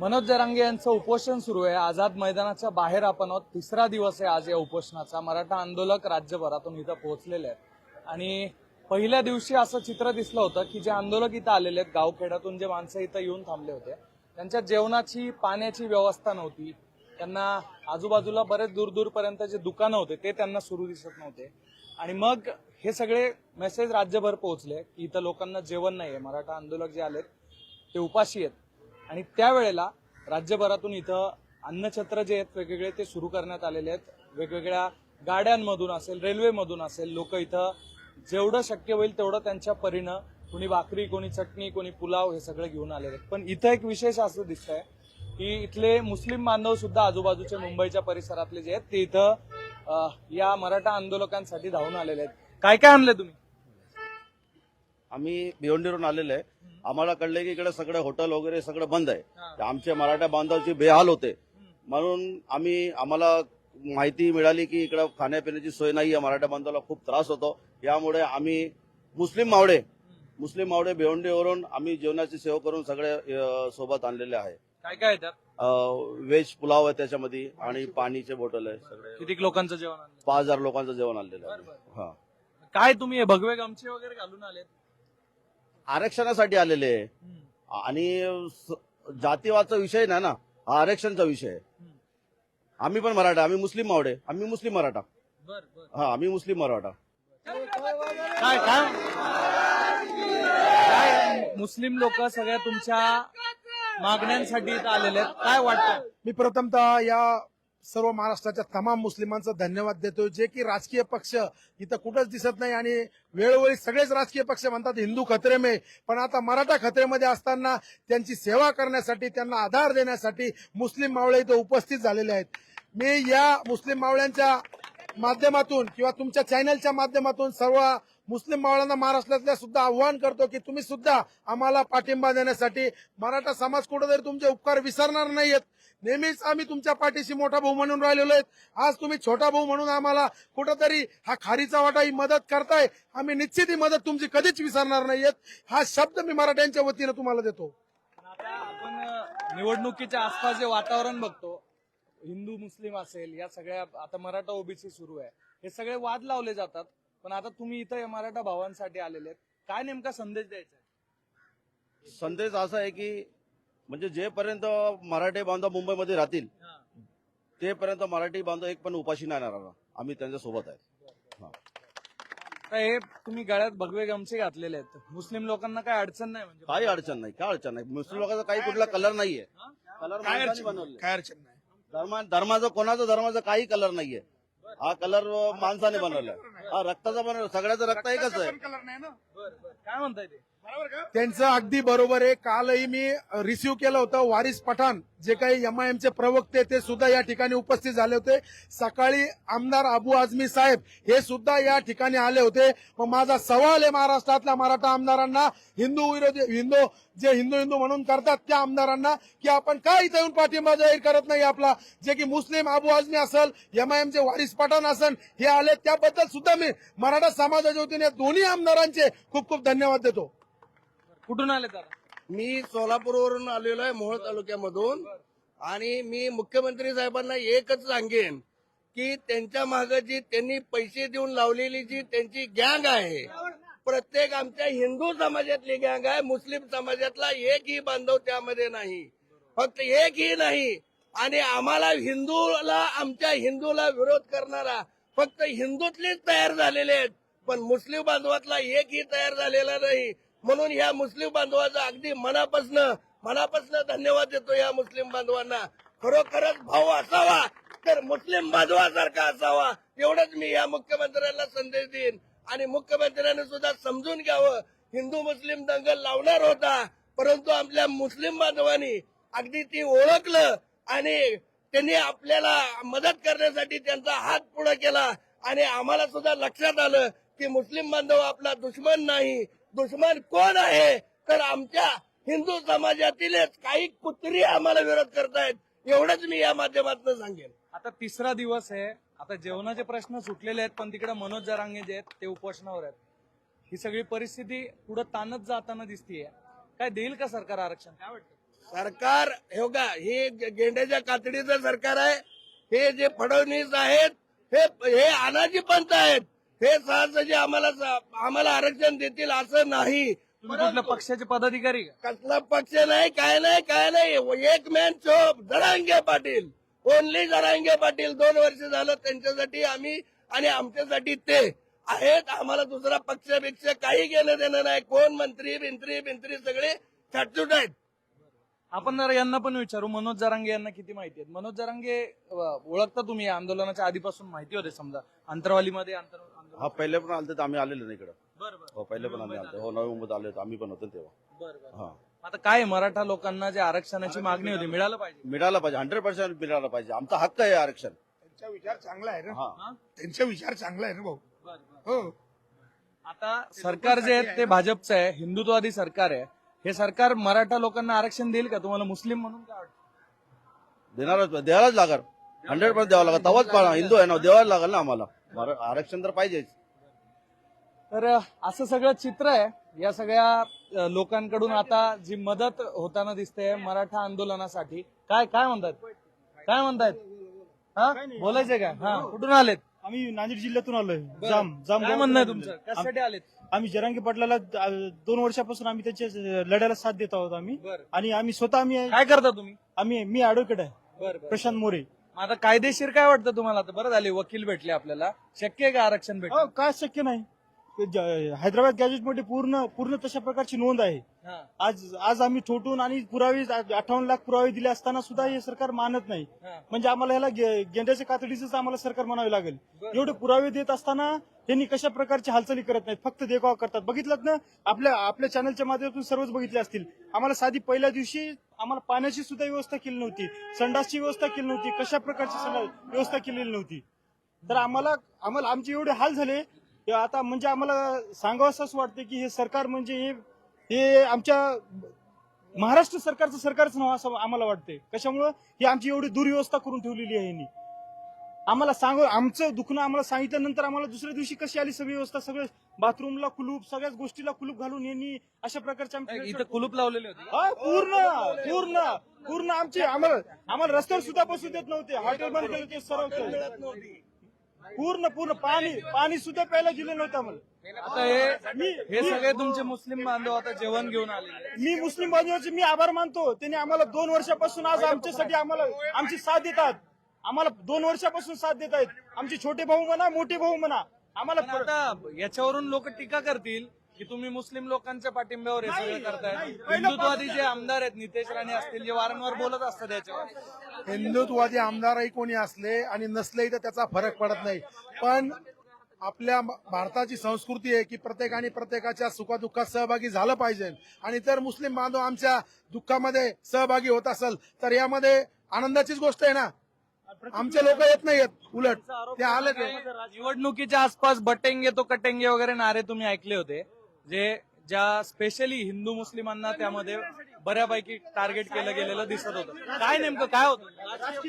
मनोज जरांगे यांचं उपोषण सुरू आहे. आझाद मैदानाच्या बाहेर आपण आहोत. तिसरा दिवस आहे आज या उपोषणाचा. मराठा आंदोलक राज्यभरातून इथं पोहोचलेले आहेत. आणि पहिल्या दिवशी असं चित्र दिसलं होतं की जे आंदोलक इथं आलेले आहेत गावखेड्यातून जे माणसं इथं येऊन थांबले होते त्यांच्या जेवणाची पाण्याची व्यवस्था नव्हती. त्यांना आजूबाजूला बरेच दूर दूरपर्यंत जे दुकानं होते ते त्यांना सुरू दिसत नव्हते. आणि मग हे सगळे मेसेज राज्यभर पोहोचले की इथं लोकांना जेवण नाही आहे मराठा आंदोलक जे आलेत ते उपाशी आहेत. आणि त्यावेळेला राज्यभरातून इथं अन्नछत्र जे आहेत वेगवेगळे ते सुरू करण्यात आलेले आहेत. वेगवेगळ्या गाड्यांमधून असेल रेल्वेमधून असेल लोक इथं जेवढं शक्य होईल तेवढं त्यांच्या परीनं कोणी भाकरी कोणी चटणी कोणी पुलाव हे सगळं घेऊन आलेले आहेत. पण इथं एक विशेष असं दिसतंय की इथले मुस्लिम बांधव सुद्धा आजूबाजूचे मुंबईच्या परिसरातले जे आहेत ते इथं या मराठा आंदोलकांसाठी धावून आलेले आहेत. काय काय आणले तुम्ही? आम्ही भिवंडीवरून आलेलो आहे. आम्हाला कळलं की इकडे सगळं हॉटेल वगैरे सगळं बंद आहे. तर आमच्या मराठा बांधवाची बेहाल होते. म्हणून आम्ही आम्हाला माहिती मिळाली की इकडं खाण्यापिण्याची सोय नाही आहे. मराठा बांधवाला खूप त्रास होतो. यामुळे आम्ही मुस्लिम मावळे मुस्लिम मावळे भिवंडीवरून आम्ही जेवणाची सेवा करून सगळे सोबत आणलेले आहे. काय काय व्हेज पुलाव आहे त्याच्यामध्ये आणि पाणीचे बॉटल आहे सगळे. किती लोकांचं जेवण पाच हजार लोकांचं जेवण आणलेलं आहे. हा. काय तुम्ही भगवे गमछे वगैरे घालून आलेत? आरक्षणासाठी आलेले आणि जातीवादचा विषय नाही ना हा आरक्षणचा विषय आहे. आम्ही पण मराठा आम्ही मुस्लिम मावडे आम्ही मुस्लिम मराठा. हा आम्ही मुस्लिम मराठा. काय काय? काय मुस्लिम लोक सगळ्या तुमच्या मागण्यांसाठी इथं आलेले आहेत. काय वाटतं? मी प्रथमतः या सर्व महाराष्ट्राच्या तमाम मुस्लिमांचा धन्यवाद देतो जे की राजकीय पक्ष इथं कुठंच दिसत नाही आणि वेळोवेळी सगळेच राजकीय पक्ष म्हणतात हिंदू खत्रेमे पण आता मराठा खत्रेमध्ये असताना त्यांची सेवा करण्यासाठी त्यांना आधार देण्यासाठी मुस्लिम मावळे इथं उपस्थित झालेले आहेत. मी या मुस्लिम मावळ्यांच्या माध्यमातून किंवा तुमच्या चॅनलच्या माध्यमातून सर्व मुस्लिम मावळ्यांना महाराष्ट्रातल्या सुद्धा आव्हान करतो की तुम्ही सुद्धा आम्हाला पाठिंबा देण्यासाठी मराठा समाज कुठेतरी तुमचे उपकार विसरणार नाहीयेत नेहमीच आम्ही तुमच्या पाठीशी मोठा भाऊ म्हणून राहिलेलो आहेत. आज तुम्ही छोटा भाऊ म्हणून आम्हाला कुठंतरी हा खारीचा वाटा ही मदत करताय. आम्ही निश्चित ही मदत तुमची कधीच विसरणार नाहीयेत. हा शब्द मी मराठ्यांच्या वतीनं तुम्हाला देतो. आपण निवडणुकीच्या आसपास जे वातावरण बघतो हिंदू मुस्लिम असेल या सगळ्या आता मराठा ओबीसी सुरू आहे. हे सगळे वाद लावले जातात पण आता तुम्ही इथं या मराठा भावांसाठी आलेले आहेत. काय नेमका संदेश द्यायचा आहे? संदेश असा आहे की म्हणजे जेपर्यंत मराठी बांधव मुंबईमध्ये राहतील तेपर्यंत मराठी बांधव एक पण उपाशी नाही राहणार आम्ही त्यांच्यासोबत आहे. हे. तुम्ही गळ्यात भगवे गमछे घातलेले आहेत. मुस्लिम लोकांना काय अडचण नाही म्हणजे? काही अडचण नाही. काय अडचण नाही? मुस्लिम लोकांचा काही कुठला कलर नाहीये? कलर काय माणसाने अडचण बनवले काय अडचण नाही? धर्मा धर्माचा कोणाचा धर्माचा काही कलर नाहीये. हा कलर माणसाने बनवलाय हा रक्ताचा बनवला सगळ्याचं रक्त एकच आहे. काय म्हणताय ते? त्यांचं अगदी बरोबर आहे. कालही मी रिसिव्ह केलं होतं वारिस पठाण जे काही एम आय एमचे प्रवक्ते ते सुद्धा या ठिकाणी उपस्थित झाले होते. सकाळी आमदार अबू आझमी साहेब हे सुद्धा या ठिकाणी आले होते. मग माझा सवाल आहे महाराष्ट्रातल्या मराठा आमदारांना. हिंदू विरोधी हिंदू जे हिंदू हिंदू म्हणून करतात त्या आमदारांना की आपण का इथं येऊन पाठिंबा जाहीर करत नाही आपला? जे की मुस्लिम अबू आझमी असेल एम आय एमचे वारिस पठाण असेल हे आले. त्याबद्दल सुद्धा मी मराठा समाजाच्या वतीने दोन्ही आमदारांचे खूप खूप धन्यवाद देतो. कुठून आले दादा मी सोलापूरवरून आलेलो आहे मोहोळ तालुक्यामधून. आणि मी मुख्यमंत्री साहेबांना एकच सांगेन की त्यांच्या माग जी त्यांनी पैसे देऊन लावलेली जी त्यांची गँग आहे प्रत्येक आमच्या हिंदू समाजातली गँग आहे मुस्लिम समाजातला एकही बांधव त्यामध्ये नाही. फक्त एकही नाही. आणि आम्हाला हिंदूला आमच्या हिंदूला विरोध करणारा फक्त हिंदूतलेच तयार झालेले आहेत पण मुस्लिम बांधवातला एकही तयार झालेला नाही. म्हणून या मुस्लिम बांधवाचा अगदी मनापासनं मनापासनं धन्यवाद देतो या मुस्लिम बांधवांना. खरोखरच भाऊ असावा तर मुस्लिम बांधवासारखा असावा एवढंच मी या मुख्यमंत्र्यांना संदेश देईन. आणि मुख्यमंत्र्यांनी सुद्धा समजून घ्यावं हिंदू मुस्लिम दंगल लावणार होता परंतु आपल्या मुस्लिम बांधवांनी अगदी ती ओळखलं आणि त्यांनी आपल्याला मदत करण्यासाठी त्यांचा हात पुढे केला. आणि आम्हाला सुद्धा लक्षात आलं की मुस्लिम बांधव आपला दुश्मन नाही दुश्मन कोण आहे? तर आमच्या हिंदू समाजातीलच काही कुत्री आम्हाला विरोध करतायत. एवढंच मी या माध्यमातून सांगेन. आता तिसरा दिवस आहे. आता जेवणाचे प्रश्न सुटलेले आहेत पण तिकडे मनोज जरांगे जे आहेत ते उपोषणावर आहेत. ही सगळी परिस्थिती पुढे ताणत जाताना दिसतीये. काय देईल का सरकार आरक्षण? काय वाटतं? सरकार हे बघा हे गेंड्याच्या कातडीचं सरकार आहे हे जे फडणवीस आहेत हे हे अनाजी पंत आहेत. हे सहजासहजी आम्हाला आम्हाला आरक्षण देतील असं नाही. कुठल्या पक्षाचे पदाधिकारी का? कसला पक्ष नाही काय नाही काय नाही. एक मॅन चोप जरांगे पाटील. ओनली जरांगे पाटील. दोन वर्ष झालं त्यांच्यासाठी आम्ही आणि आमच्यासाठी ते आहेत. आम्हाला दुसरा पक्ष बिक्ष काही घेणं देणं नाही. कोण मंत्री बिंत्री बिंत्री सगळे छटछूट आहेत. आपण जरा यांना पण विचारू. मनोज जरांगे यांना किती माहिती आहेत? मनोज जरांगे ओळखता तुम्ही आंदोलनाच्या आधीपासून माहिती होते समजा. अंतरवालीमध्ये आंतर हा पहिले पण आलते तर आम्ही आलेलो नाही इकडं. बरं बरं. हो पहिले पण आम्ही आलतो. हो नवी मुंबईत आले होते. आम्ही पण होतो तेव्हा. बरं बरं. हा. आता काय आहे, मराठा लोकांना जे आरक्षणाची मागणी होती मिळालं पाहिजे? मिळालं पाहिजे. हंड्रेड पर्सेंट मिळालं पाहिजे. आमचा हक्क आहे आरक्षण. त्यांचा विचार चांगला आहे ना? हा. त्यांचा विचार चांगला आहे ना भाऊ? हो. आता सरकार जे आहे ते भाजपचं आहे हिंदुत्ववादी सरकार आहे. हे सरकार मराठा लोकांना आरक्षण देईल का? तुम्हाला मुस्लिम म्हणून काय वाटतं? देणारच द्यायलाच लागल. हंड्रेड पर्सेंट द्यावं लागेल. तेव्हाच पा- हिंदू आहे ना द्यावाच लागेल ना आम्हाला. आरक्षण तर पाहिजेच. तर असं सगळं चित्र आहे. या सगळ्या लोकांकडून आता जी मदत होताना दिसते मराठा आंदोलनासाठी. काय काय म्हणतात? काय म्हणतायत? हा? बोलायचंय का? हा कुठून आलेत? आम्ही नांदेड जिल्ह्यातून आलोय. जाम जाम काय म्हणणं तुमचं? कशासाठी आलेत? आम्ही जरांगी पाटलाला दोन वर्षापासून आम्ही त्याच्या लढ्याला साथ देत आहोत आम्ही. आणि आम्ही स्वतः आम्ही काय करता तुम्ही? आम्ही मी ऍडव्होकेट आहे. प्रशांत मोरे. आता कायदेशीर काय वाटतं तुम्हाला? आता बरं झाले वकील भेटले आपल्याला. शक्य आहे का आरक्षण हो, भेट काय शक्य नाही? ते ज- हैदराबाद गॅजेटमध्ये पूर्ण पूर्ण तशा प्रकारची नोंद आहे. आज आज आम्ही ठोटून आणि पुरावे अठ्ठावन्न लाख पुरावे दिले असताना सुद्धा हे सरकार मानत नाही. म्हणजे आम्हाला ह्याला गे- गेंड्याच्या कातडीच आम्हाला सरकार म्हणावे लागेल. एवढे पुरावे देत असताना त्यांनी कशा प्रकारची हालचाली करत नाहीत? फक्त देखावा करतात. बघितलं ना? आपल्या आपल्या चॅनलच्या माध्यमातून सर्वच बघितले असतील. आम्हाला साधी पहिल्या दिवशी आम्हाला पाण्याची सुद्धा व्यवस्था केली नव्हती. संडासची व्यवस्था केली नव्हती. कशा प्रकारची व्यवस्था केलेली नव्हती. तर आम्हाला आम्हाला आमचे एवढे हाल झाले. की आता म्हणजे आम्हाला सांगावं असं वाटतं की हे सरकार म्हणजे हे हे आमच्या महाराष्ट्र सरकारचं सरकारच नाव असं आम्हाला वाटतंय. कशामुळं? ही आमची एवढी दुर्व्यवस्था करून ठेवलेली आहे यांनी. आम्हाला सांग आमचं दुखणं आम्हाला सांगितल्यानंतर आम्हाला दुसऱ्या दिवशी कशी आली सगळी व्यवस्था? सगळं बाथरूमला कुलूप सगळ्याच गोष्टीला कुलूप घालून यांनी अशा प्रकारच्या कुलूप लावलेले होते पूर्ण पूर्ण पूर्ण आमची आम्हाला आम्हाला रस्त्यावर सुद्धा बसू देत नव्हते. हॉटेल बंद केलं ते सर्व. पूर्ण पूर्ण पाणी पाणी सुद्धा प्यायला दिलं नव्हतं आम्हाला. आता हे मी हे सगळे तुमचे मुस्लिम बांधव आता जेवण घेऊन आलेले मी मुस्लिम बांधवाचे मी आभार मानतो. त्यांनी आम्हाला दोन वर्षापासून आज आमच्यासाठी आम्हाला आमची साथ देतात. आम्हाला दोन वर्षापासून साथ देत आहेत आमचे छोटे भाऊ म्हणा मोठे भाऊ म्हणा. आम्हाला याच्यावरून लोक टीका करतील. की तुम्ही मुस्लिम लोकांच्या पाठिंब्यावर हे सगळं करताय. हिंदुत्ववादी जे आमदार आहेत नितेश राणे असतील जे वारंवार बोलत असतात याच्यावर हिंदुत्ववादी आमदारही कोणी असले आणि नसलेही तर त्याचा फरक पडत नाही. पण आपल्या भारताची संस्कृती आहे की प्रत्येकाने प्रत्येकाच्या सुखदुःखात सहभागी झालं पाहिजे. आणि जर मुस्लिम बांधव आमच्या दुःखामध्ये सहभागी होत असेल तर यामध्ये आनंदाचीच गोष्ट आहे ना. आमचे लोक येत नाहीयेत उलट. ते आले ते निवडणुकीच्या आसपास बटेंगे तो कटेंगे वगैरे नारे तुम्ही ऐकले होते. जे ज्या स्पेशली हिंदू मुस्लिमांना त्यामध्ये बऱ्यापैकी टार्गेट केलं गेलेलं दिसत होतं. काय नेमकं काय होतं?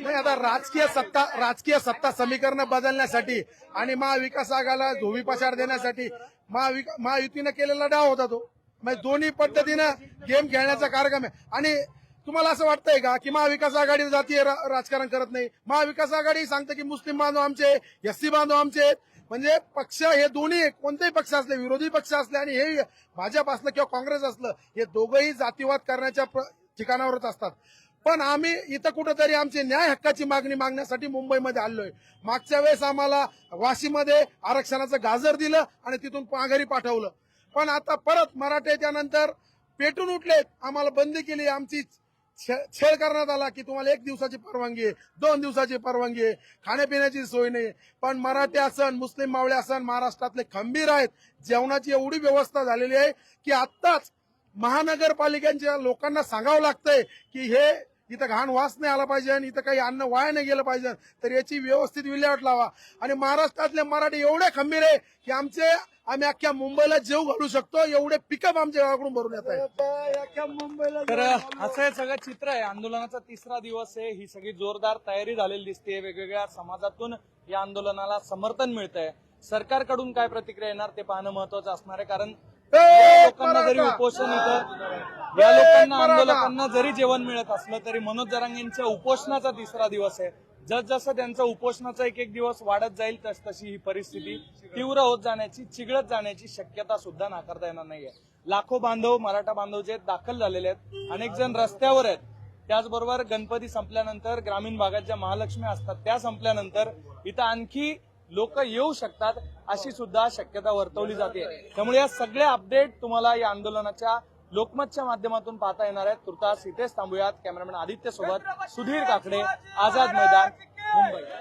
नाही आता राजकीय सत्ता राजकीय सत्ता समीकरण बदलण्यासाठी आणि महाविकास आघाला धोबी पछाड देण्यासाठी महाविक- महायुतीनं केलेला डाव होता तो. म्हणजे दोन्ही पद्धतीनं गेम खेळण्याचा कार्यक्रम आहे. आणि तुम्हाला असं वाटतंय का की महाविकास आघाडी जातीय राजकारण करत नाही? महाविकास आघाडी सांगते की मुस्लिम बांधव आमचे एससी बांधव आमचे आहेत. म्हणजे पक्ष हे दोन्ही कोणतेही पक्ष असले विरोधी पक्ष असले आणि हे भाजप असलं किंवा काँग्रेस असलं हे दोघंही जातीवाद करण्याच्या प्र- ठिकाणावरच असतात. पण आम्ही इथं कुठंतरी आमची न्याय हक्काची मागणी मागण्यासाठी मुंबईमध्ये आलोय. मागच्या वेळेस आम्हाला वाशीमध्ये आरक्षणाचं गाजर दिलं आणि तिथून माघारी पाठवलं. पण आता परत मराठे त्यानंतर पेटून उठलेत. आम्हाला बंदी केली. आमची छेड करण्यात आला की तुम्हाला एक दिवसाची परवानगी आहे दोन दिवसाची परवानगी आहे खाण्यापिण्याची सोय नाही. पण मराठी असन मुस्लिम मावळे असन महाराष्ट्रातले खंबीर आहेत. जेवणाची एवढी व्यवस्था झालेली आहे की आत्ताच महानगरपालिकांच्या लोकांना सांगावं लागतंय की हे इथं घाण वास नाही आला पाहिजे आणि इथं काही अन्न वाया नाही गेलं पाहिजे. तर याची व्यवस्थित विल्हेवाट लावा. आणि महाराष्ट्रातले मराठी एवढे खंबीर आहे की आमचे आम्ही अख्ख्या मुंबईला जेव घालू शकतो. एवढे पिकअप आमच्या गावाकडून भरून येत आहे मुंबईला तर असं हे सगळं चित्र आहे. आंदोलनाचा तिसरा दिवस आहे. ही सगळी जोरदार तयारी झालेली दिसते वेगवेगळ्या समाजातून या आंदोलनाला समर्थन मिळत आहे सरकारकडून काय प्रतिक्रिया येणार ते पाहणं महत्वाचं असणार आहे. कारण लोकांना जरी. उपोषण इथं या लोकांना. आंदोलकांना जरी जेवण मिळत असलं तरी मनोज जरांगेंच्या उपोषणाचा तिसरा दिवस आहे जसजसं त्यांचं उपोषणाचा एक एक दिवस वाढत जाईल तस तशी ही परिस्थिती तीव्र होत जाण्याची चिघळत जाण्याची शक्यता सुद्धा नाकारता येणार नाहीये लाखो बांधव मराठा बांधव जे दाखल झालेले आहेत अनेक जण रस्त्यावर आहेत त्याचबरोबर गणपती संपल्यानंतर ग्रामीण भागात ज्या महालक्ष्मी असतात त्या संपल्यानंतर इथं आणखी लोक येऊ शकतात अशी सुद्धा शक्यता वर्तवली जाते. त्यामुळे या सगळ्या अपडेट तुम्हाला या आंदोलनाच्या लोकमतच्या माध्यमातून पाहता येणार आहेत. तुर्तास इथेच थांबूयात. कॅमेरामॅन आदित्य सोबत सुधीर काकडे आझाद मैदान मुंबई.